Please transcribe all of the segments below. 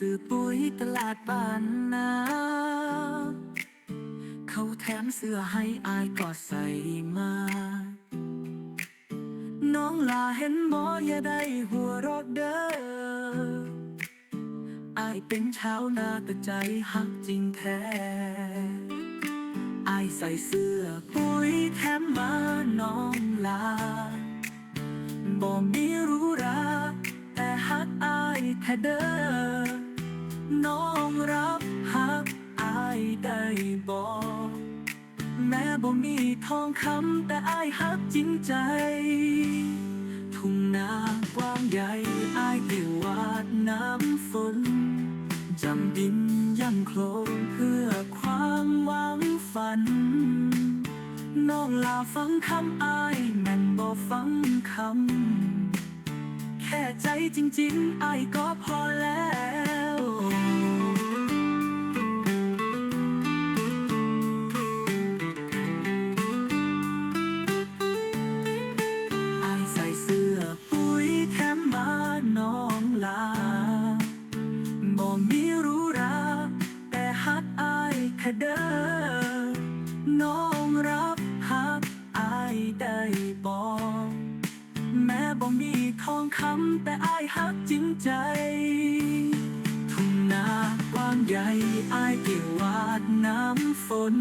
ซื้อปุ๋ยตลาดบ้านนาเขาแถมเสื้อให้อายก็ใส่มา น้องลาเห็นหมออย่าได้หัวรอกเด้ออายเป็นชาวนาแต่ใจหักจริงแท้อายใส่เสื้อปุ๋ยแถมมาน้องลาบ่มีรู้ราแต่ฮักอายแท้เด้อ น้องรับฮักอายได้บ่แม้บ่มีทองคำแต่อายฮักจริงใจ ทุ่งนากว้างใหญ่อายเกี่ยววาดน้ำฝนจำดินย่ำโคลนเพื่อความหวังฝัน น้องลาฟังคำอายแม่นบ่ฟังคำ แค่ใจจริงๆอายก็พอแล้ว เด้อน้องรับฮักอายได้บ่แม้บ่มีทองคำแต่อายฮักจริงใจ ทุ่งนากว้างใหญ่อายเกี่ยววาดน้ำฝน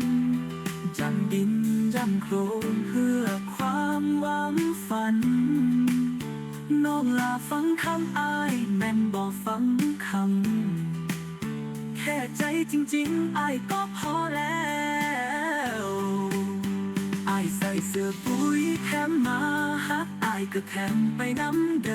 จังดินย่ำโคลนเพื่อความหวังฝัน น้องลาฟังคำอายแม่นบอกฟังคำ ค่ใจจริงๆอายก็พอแล้วอายใส่เสื้อปุ๋ยแถมมาฮักอายก็แถมไปน้ำเดินน้อ